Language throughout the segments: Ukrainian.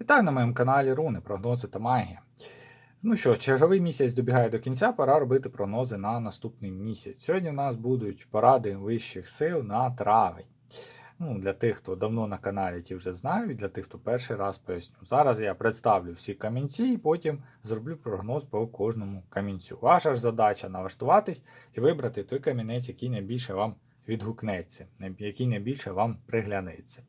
Вітаю на моєму каналі Руни, прогнози та магія. Ну що черговий місяць добігає до кінця, пора робити прогнози на наступний місяць. Сьогодні у нас будуть поради вищих сил на травень. Ну, Для тих, хто давно на каналі, ті вже знають, для тих, хто перший раз поясню. Зараз я представлю всі камінці і потім зроблю прогноз по кожному камінцю. Ваша ж задача налаштуватись і вибрати той камінець, який найбільше вам відгукнеться, який найбільше вам приглянеться.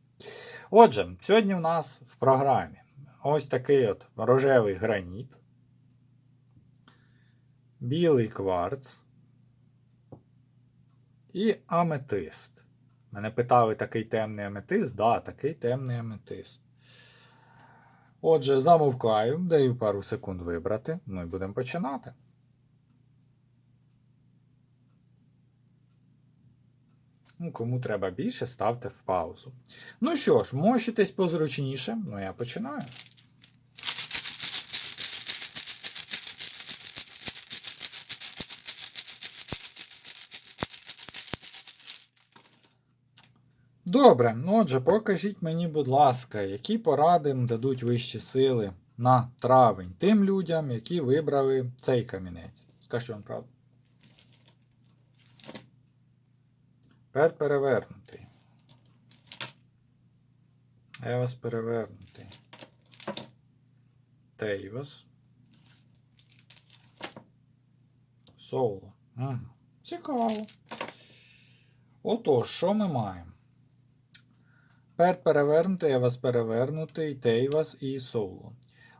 Отже, сьогодні в нас в програмі ось такий от рожевий граніт, білий кварц і аметист. Мене питали, такий темний аметист? Да, такий темний аметист. Отже, замовкаю, даю пару секунд вибрати, ну і будемо починати. Ну, кому треба більше, ставте в паузу. Ну що ж, мощитесь позручніше, ну я починаю. Добре, ну отже, покажіть мені, будь ласка, які поради дадуть вищі сили на травень тим людям, які вибрали цей камінець. Скажіть вам правду. Тепер перевернутий. Евас перевернутий. Тейвас. Соло. Угу. Цікаво. Отож, що ми маємо? Перт перевернутий, Евас перевернутий, Тейвас і Соло.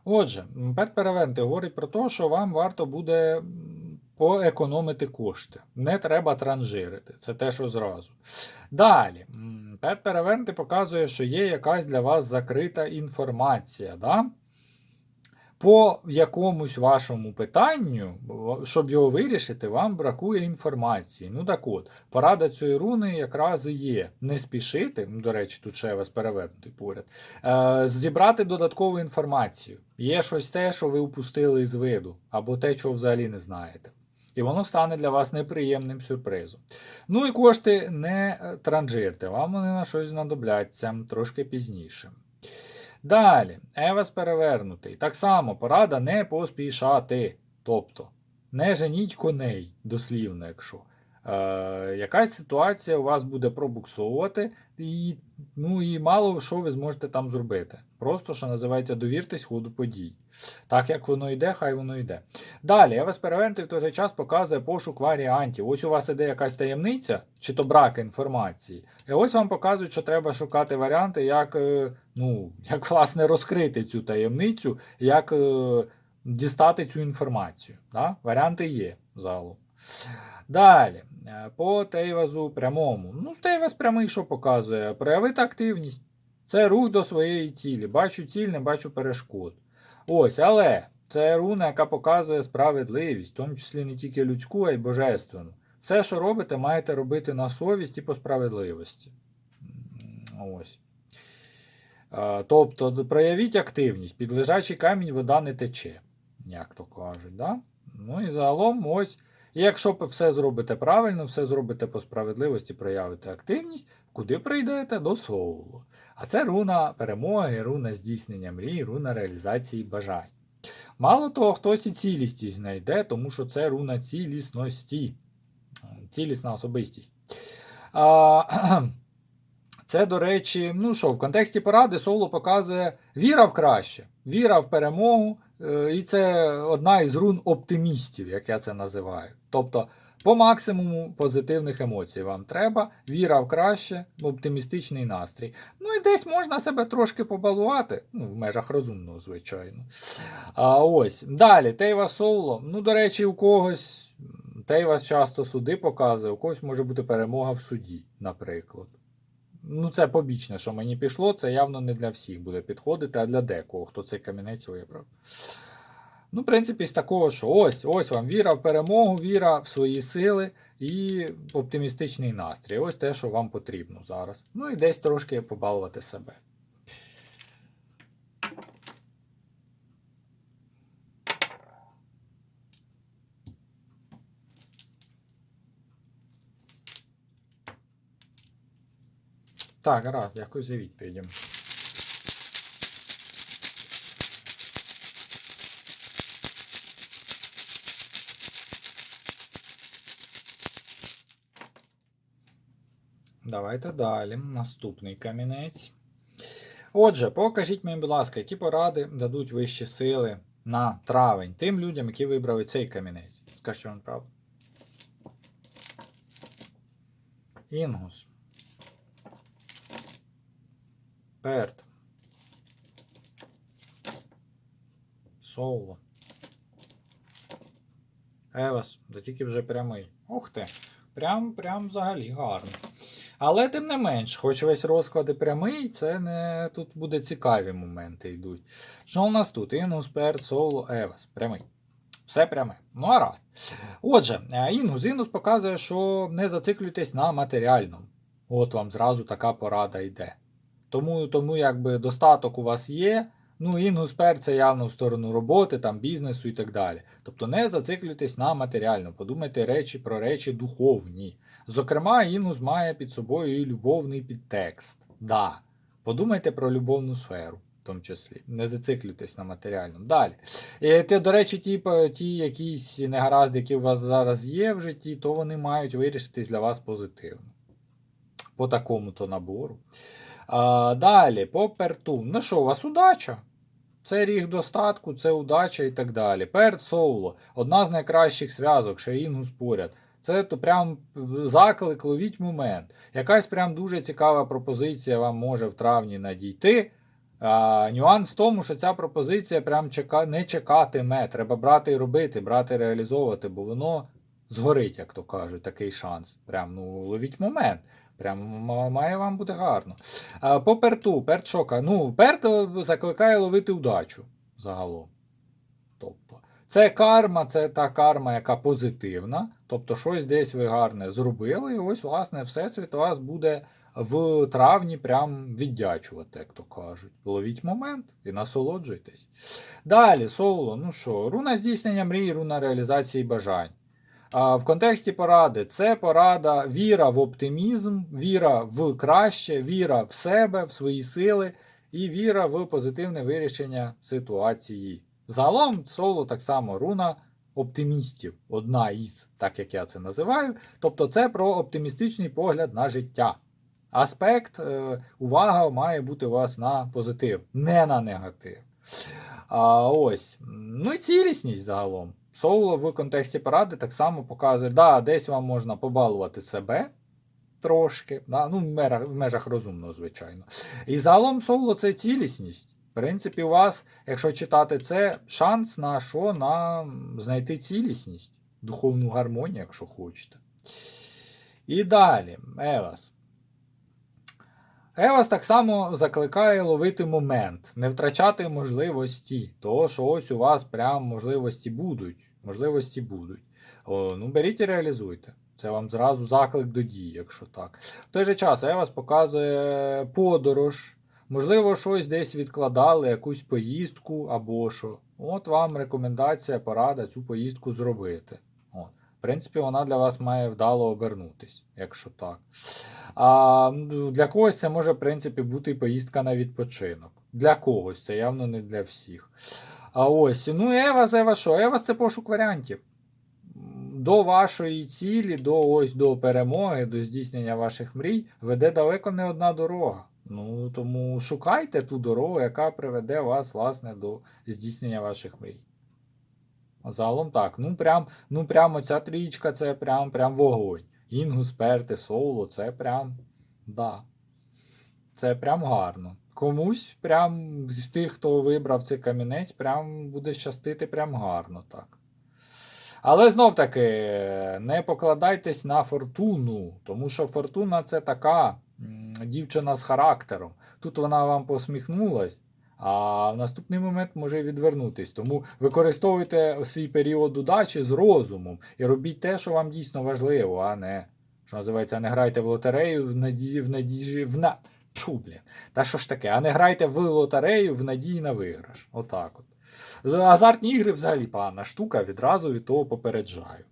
Отже, перт перевернутий говорить про те, що вам варто буде поекономити кошти. Не треба транжирити. Це те, що зразу. Далі, перт перевернутий показує, що є якась для вас закрита інформація. Да? По якомусь вашому питанню, щоб його вирішити, вам бракує інформації. Ну так от, порада цієї руни якраз і є. Не спішити, до речі, тут ще вас перевернутий поряд, е, зібрати додаткову інформацію. Є щось те, що ви упустили з виду, або те, чого взагалі не знаєте. І воно стане для вас неприємним сюрпризом. Ну і кошти не транжирте, вам вони на щось знадобляться трошки пізніше. Далі, Евас перевернутий. Так само порада не поспішати. Тобто, не женіть коней, дослівно, якщо. Е, Якась ситуація у вас буде пробуксовувати, і ну, і мало що ви зможете там зробити. Просто, що називається, довіртесь ходу подій. Так як воно йде, хай воно йде. Далі, Евас перевернутий в той же час показує пошук варіантів. Ось у вас іде якась таємниця, чи то брак інформації. І ось вам показують, що треба шукати варіанти, як, е, ну, як власне, розкрити цю таємницю, як е, дістати цю інформацію. Да? Варіанти є загалом. Далі, е, по Тейвазу прямому. Ну, Тейваз прямий що показує? Проявити активність. Це рух до своєї цілі. Бачу ціль, не бачу перешкод. Ось, але це руна, яка показує справедливість, в тому числі не тільки людську, а й божественну. Все, що робите, маєте робити на совість і по справедливості. Ось. Тобто, проявіть активність. Під лежачий камінь вода не тече, як то кажуть. Да? Ну і загалом, ось. І якщо ви все зробите правильно, все зробите по справедливості, проявите активність, куди прийдете? До соулу. А це руна перемоги, руна здійснення мрій, руна реалізації бажань. Мало того, хтось і цілісність знайде, тому що це руна цілісності, цілісна особистість. А, Це, до речі, ну що, в контексті поради Соло показує віра в краще, віра в перемогу, і це одна із рун оптимістів, як я це називаю. Тобто, по максимуму позитивних емоцій вам треба, віра в краще, оптимістичний настрій. Ну і десь можна себе трошки побалувати, ну, в межах розумного, звичайно. А ось. Далі, Тейва Соло. Ну, до речі, у когось Тейвас часто суди показує, у когось може бути перемога в суді, наприклад. Ну, це побічне, що мені пішло, це явно не для всіх буде підходити, а для декого, хто цей камінець вибрав. Ну, в принципі, з такого, що ось ось вам віра в перемогу, віра в свої сили і оптимістичний настрій. Ось те, що вам потрібно зараз. Ну і десь трошки побалувати себе. Так, гаразд, дякую за відповідь. Давайте далі. Наступний камінець. Отже, покажіть мені, будь ласка, які поради дадуть вищі сили на травень тим людям, які вибрали цей камінець. Скажіть вам правду. Інгус. Перт. Соло. Евас. Да тільки вже прямий. Ух ти. Прям, прям взагалі гарно. Але тим не менш, хоч весь розклад і прямий, це не тут буде цікаві моменти йдуть. Що у нас тут? Інгус, Перт, Соло, Евас. Прямий. Все пряме. Ну а раз. Отже, е, Інгус. Інгус показує, що не зациклюйтесь на матеріальному. От вам зразу така порада йде. Тому, тому якби достаток у вас є. Ну, інгус це явно в сторону роботи, там, бізнесу і так далі. Тобто не зациклюйтесь на матеріально, подумайте речі про речі духовні. Зокрема, інгус має під собою і любовний підтекст. Да. Подумайте про любовну сферу, в тому числі. Не зациклюйтесь на матеріальному. Далі. І, те, до речі, ті, ті якісь негаразди, які у вас зараз є в житті, то вони мають вирішитись для вас позитивно. По такому-то набору. А, далі, по перту. Ну що, у вас удача? Це ріг достатку, це удача і так далі. Перт Соуло одна з найкращих зв'язок, ще інгус поряд. Це то прям заклик, ловіть момент. Якась прям дуже цікава пропозиція вам може в травні надійти. А, нюанс в тому, що ця пропозиція прям чека... не чекатиме. Треба брати і робити, брати і реалізовувати, бо воно згорить, як то кажуть, такий шанс. Прям ну, ловіть момент. Прям має вам бути гарно. А, по перту, перт шока. Ну, перт е, закликає ловити удачу загалом. Тобто, це карма, це та карма, яка позитивна. Тобто, щось десь ви гарне зробили, і ось, власне, Всесвіт вас буде в травні прям віддячувати, як то кажуть. Ловіть момент і насолоджуйтесь. Далі, соло, ну що, руна здійснення мрій, руна реалізації бажань. А в контексті поради це порада віра в оптимізм, віра в краще, віра в себе, в свої сили і віра в позитивне вирішення ситуації. Загалом соло так само руна оптимістів, одна із, так як я це називаю. Тобто це про оптимістичний погляд на життя. Аспект, е, увага має бути у вас на позитив, не на негатив. А, ось. Ну і цілісність загалом. Соуло в контексті поради так само показує, да, десь вам можна побалувати себе трошки, да, ну, в межах, розумного, звичайно. І загалом соуло це цілісність. Принципі, у вас, якщо читати це, шанс на що? На знайти цілісність, духовну гармонію, якщо хочете. І далі, Евас. Евас так само закликає ловити момент, не втрачати можливості. Того, що ось у вас прям можливості будуть. Можливості будуть. О, ну, беріть і реалізуйте. Це вам зразу заклик до дії, якщо так. В той же час Евас показує подорож. Можливо, щось десь відкладали, якусь поїздку або що. От вам рекомендація, порада цю поїздку зробити. От. В принципі, вона для вас має вдало обернутись, якщо так. А для когось це може, в принципі, бути і поїздка на відпочинок. Для когось, це явно не для всіх. А ось, ну Евас, Евас що? Евас це пошук варіантів. До вашої цілі, до ось до перемоги, до здійснення ваших мрій веде далеко не одна дорога. Ну тому шукайте ту дорогу, яка приведе вас, власне, до здійснення ваших мрій. Загалом так. Ну прям, ну прямо ця трічка це прям, прям вогонь. Інгус, перти, соло, це прям. Да. Це прям гарно. Комусь прям з тих, хто вибрав цей камінець, прям буде щастити прям гарно так. Але знов таки, не покладайтесь на фортуну, тому що фортуна це така дівчина з характером. Тут вона вам посміхнулась, а в наступний момент може відвернутись. Тому використовуйте свій період удачі з розумом і робіть те, що вам дійсно важливо, а не, що називається, не грайте в лотерею в надії, в надії, в на. Фу, блін. Та що ж таке? А не грайте в лотерею в надії на виграш. Отак от. Азартні ігри взагалі погана штука, відразу від того попереджаю.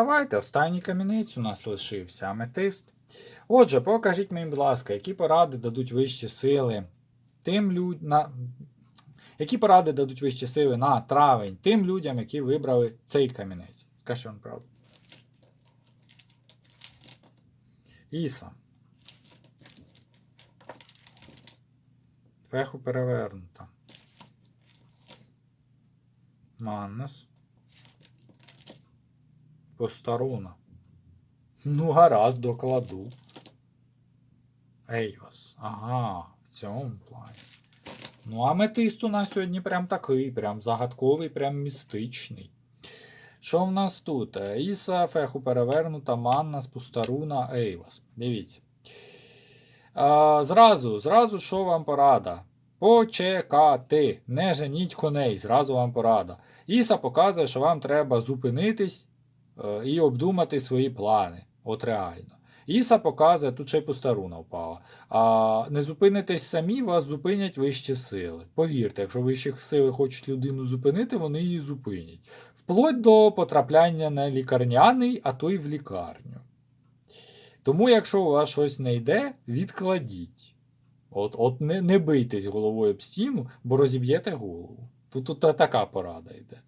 Давайте, останній камінець у нас лишився, аметист. Отже, покажіть мені, будь ласка, які поради дадуть вищі сили тим людям. На... Які поради дадуть вищі сили на травень тим людям, які вибрали цей камінець? Скажіть вам правду. Іса. Феху перевернута. Маннес. Постаруна. Ну, гаразд, докладу. Ейвас. Ага, в цьому плані. Ну, аметист у нас сьогодні прям такий, прям загадковий, прям містичний. Що в нас тут? Іса, феху перевернута, манна, спустаруна, Ейвас. Дивіться. А, зразу, зразу, що вам порада? Почекати. Не женіть коней, зразу вам порада. Іса показує, що вам треба зупинитись і обдумати свої плани. От реально. Іса показує, тут ще й постаруна впала. А не зупинитесь самі, вас зупинять вищі сили. Повірте, якщо вищі сили хочуть людину зупинити, вони її зупинять. Вплоть до потрапляння на лікарняний, а то й в лікарню. Тому, якщо у вас щось не йде, відкладіть. От, от не, не бийтесь головою об стіну, бо розіб'єте голову. Тут, тут така порада йде.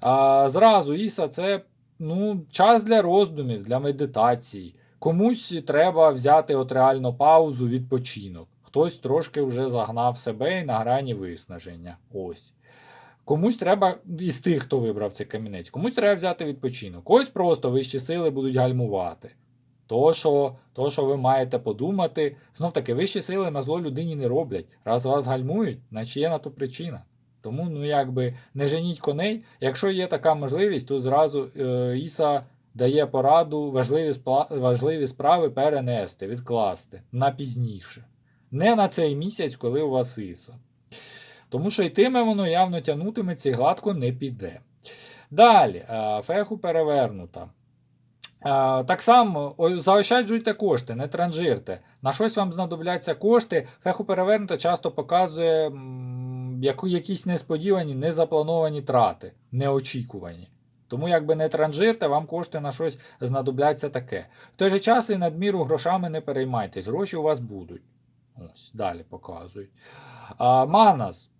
А, зразу, Іса, це ну, час для роздумів, для медитації. Комусь треба взяти от реально паузу, відпочинок. Хтось трошки вже загнав себе і на грані виснаження. Ось. Комусь треба, із тих, хто вибрав цей камінець, комусь треба взяти відпочинок. Ось просто вищі сили будуть гальмувати. То, що, то, що ви маєте подумати, знов таки, вищі сили на зло людині не роблять. Раз вас гальмують, значить є на то причина. Тому, ну якби не женіть коней. Якщо є така можливість, то зразу е, Іса дає пораду важливі, спла- важливі справи перенести, відкласти на пізніше. Не на цей місяць, коли у вас Іса. Тому що йтиме воно явно тягнутиметься і гладко не піде. Далі, е, феху перевернута. Е, Так само заощаджуйте кошти, не транжирте. На щось вам знадобляться кошти. Феху перевернута часто показує якісь несподівані, незаплановані трати, неочікувані. Тому якби не транжирте, вам кошти на щось знадобляться таке. В той же час і надміру грошами не переймайтесь, гроші у вас будуть. Ось, далі показують. А, Манас.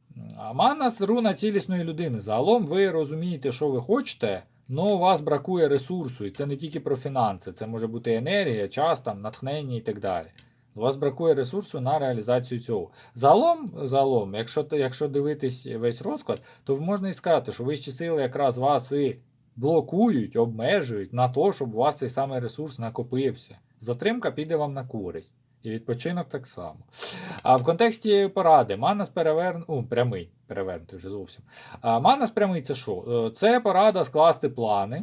Манас руна цілісної людини. Загалом ви розумієте, що ви хочете, але у вас бракує ресурсу. І це не тільки про фінанси, це може бути енергія, час, там, натхнення і так далі. У вас бракує ресурсу на реалізацію цього. Загалом, загалом якщо, якщо дивитись весь розклад, то можна і сказати, що вищі сили якраз вас і блокують, обмежують на те, щоб у вас цей самий ресурс накопився. Затримка піде вам на користь. І відпочинок так само. А в контексті поради, Манас переверн... О, прямий, перевернутий вже зовсім. А Манас прямий це що? Е, Це порада скласти плани.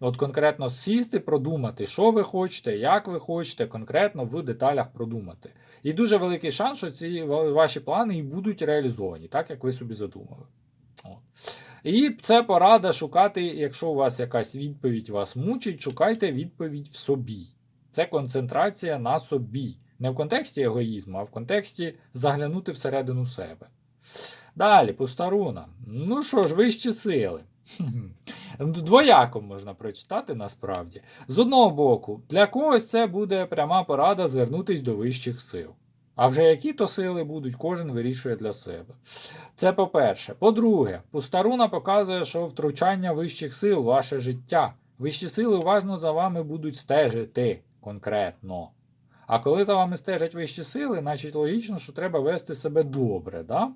От конкретно сісти, продумати, що ви хочете, як ви хочете, конкретно в деталях продумати. І дуже великий шанс, що ці ваші плани і будуть реалізовані, так як ви собі задумали. От. І це порада шукати, якщо у вас якась відповідь вас мучить, шукайте відповідь в собі. Це концентрація на собі. Не в контексті егоїзму, а в контексті заглянути всередину себе. Далі, постаруна. Ну що ж, вищі сили. Двояко можна прочитати насправді. З одного боку, для когось це буде пряма порада звернутись до вищих сил. А вже які то сили будуть, кожен вирішує для себе. Це по-перше. По-друге, Пустаруна показує, що втручання вищих сил ваше життя. Вищі сили уважно за вами будуть стежити конкретно. А коли за вами стежать вищі сили, значить логічно, що треба вести себе добре, да?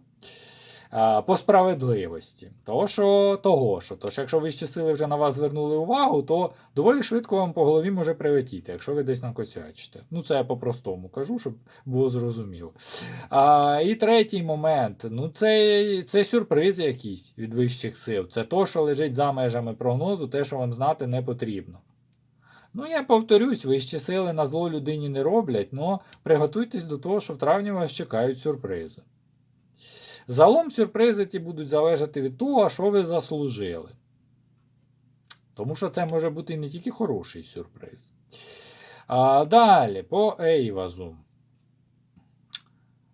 А, по справедливості. Того, що, того, що, тож, якщо вищі сили вже на вас звернули увагу, то доволі швидко вам по голові може прилетіти, якщо ви десь накосячите. Ну, це я по-простому кажу, щоб було зрозуміло. А, і третій момент ну, це, це сюрпризи якісь від вищих сил. Це то, що лежить за межами прогнозу, те, що вам знати не потрібно. Ну, я повторюсь, вищі сили на зло людині не роблять, але приготуйтесь до того, що в травні вас чекають сюрпризи. Загалом сюрпризи ті будуть залежати від того, що ви заслужили. Тому що це може бути не тільки хороший сюрприз. А, далі, по Ейвазу.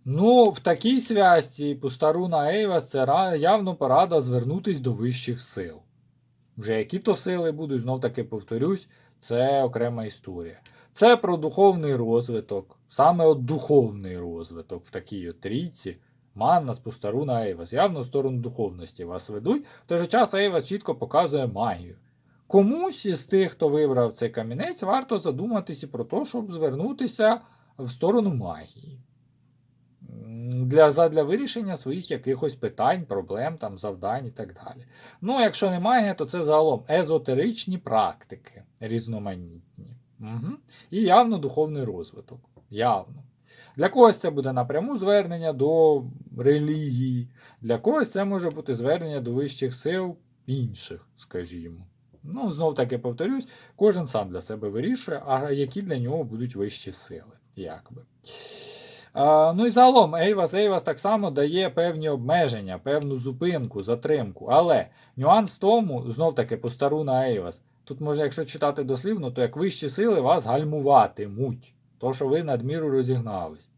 Ну, в такій связці Пустаруна Ейвас це явно порада звернутись до вищих сил. Вже які то сили будуть, знов таки повторюсь, це окрема історія. Це про духовний розвиток, саме от духовний розвиток в такій от трійці. Манна, Спустаруна, Ейвас. Явно в сторону духовності вас ведуть. В той же час Ейвас чітко показує магію. Комусь із тих, хто вибрав цей камінець, варто задуматися про те, щоб звернутися в сторону магії. Для, задля вирішення своїх якихось питань, проблем, там, завдань і так далі. Ну, якщо не магія, то це загалом езотеричні практики різноманітні. Угу. І явно духовний розвиток. Явно. Для когось це буде напряму звернення до релігії, для когось це може бути звернення до вищих сил інших, скажімо. Ну, знов таки повторюсь, кожен сам для себе вирішує, а які для нього будуть вищі сили. Якби. А, ну і загалом, Ейвас Ейвас так само дає певні обмеження, певну зупинку, затримку. Але нюанс в тому, знов таки по стару на Ейвас. Тут може, якщо читати дослівно, то як вищі сили вас гальмуватимуть. То, що ви надміру розігнались.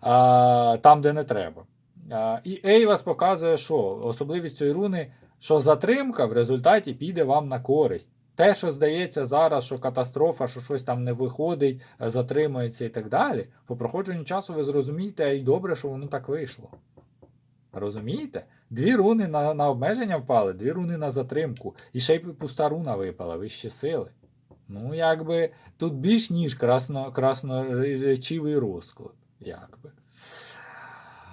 А, там, де не треба. А, і Ейвас показує, що особливість цієї руни, що затримка в результаті піде вам на користь. Те, що здається зараз, що катастрофа, що щось там не виходить, затримується і так далі, по проходженню часу ви зрозумієте, й добре, що воно так вийшло. Розумієте? Дві руни на, на обмеження впали, дві руни на затримку. І ще й пуста руна випала, вищі сили. Ну, якби тут більш ніж красно, красноречивий розклад. Якби.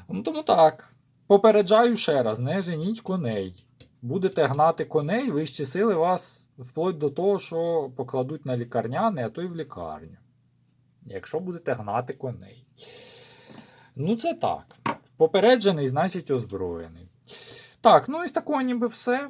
Ну, тому так. Попереджаю ще раз: не женіть коней. Будете гнати коней, вищі сили вас вплоть до того, що покладуть на лікарняне, а то й в лікарню. Якщо будете гнати коней. Ну, це так. Попереджений, значить озброєний. Так, ну і з такого ніби все.